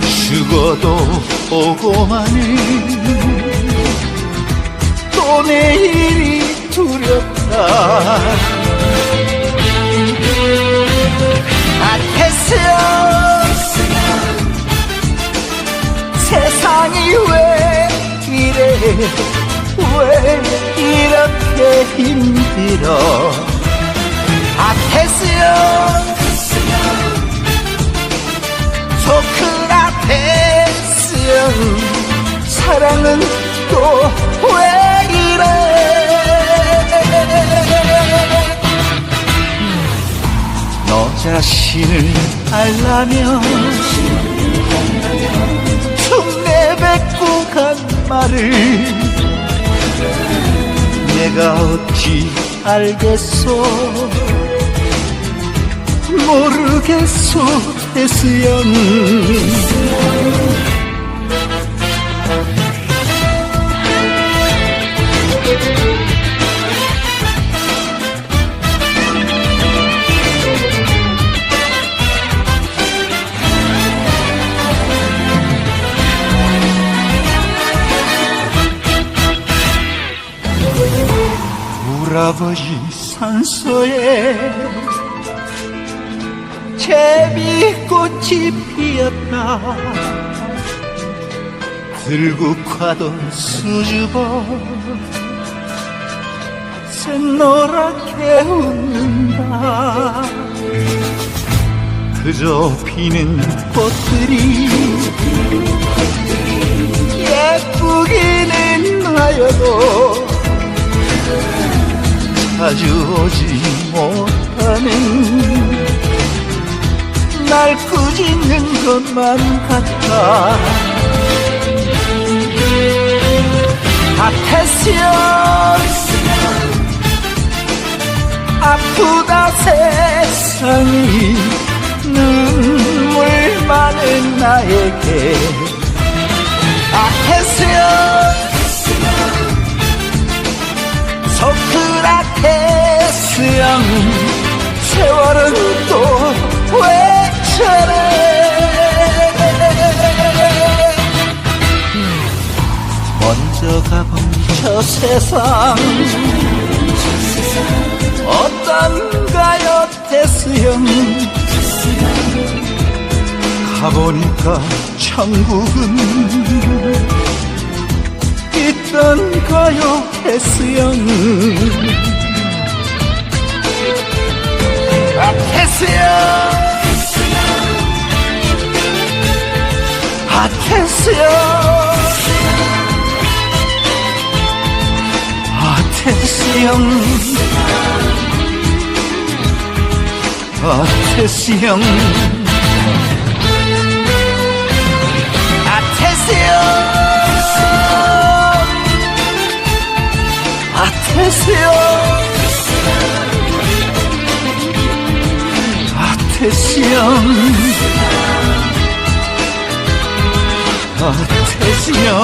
죽어도 오고만은 또 내일이 두렵다. 아테스요 세상이 왜 이래? 왜 이렇게 힘들어? 아테스요 자신을 알라면 흉내 뱉고 간 말을 내가 어찌 알겠소? 모르겠소 태수연 울아버지 산소에 제비꽃이 피었다. 들국화도 수줍어 샛노랗게 웃는다. 그저 피는 꽃들이 예쁘기는 하여도 자주 오지 못하는 날 꾸짖는 것만 같아. 아테시오 아프다 세상이 형 세월은 또 왜 저래 먼저 가본 저 세상 어떤가요 형. 가보니까 천국은 있던가요 태수영 아 태수영 아 태수영 아 태수영 아 태수영 아 태수영 아테스요 아테스형 아테스형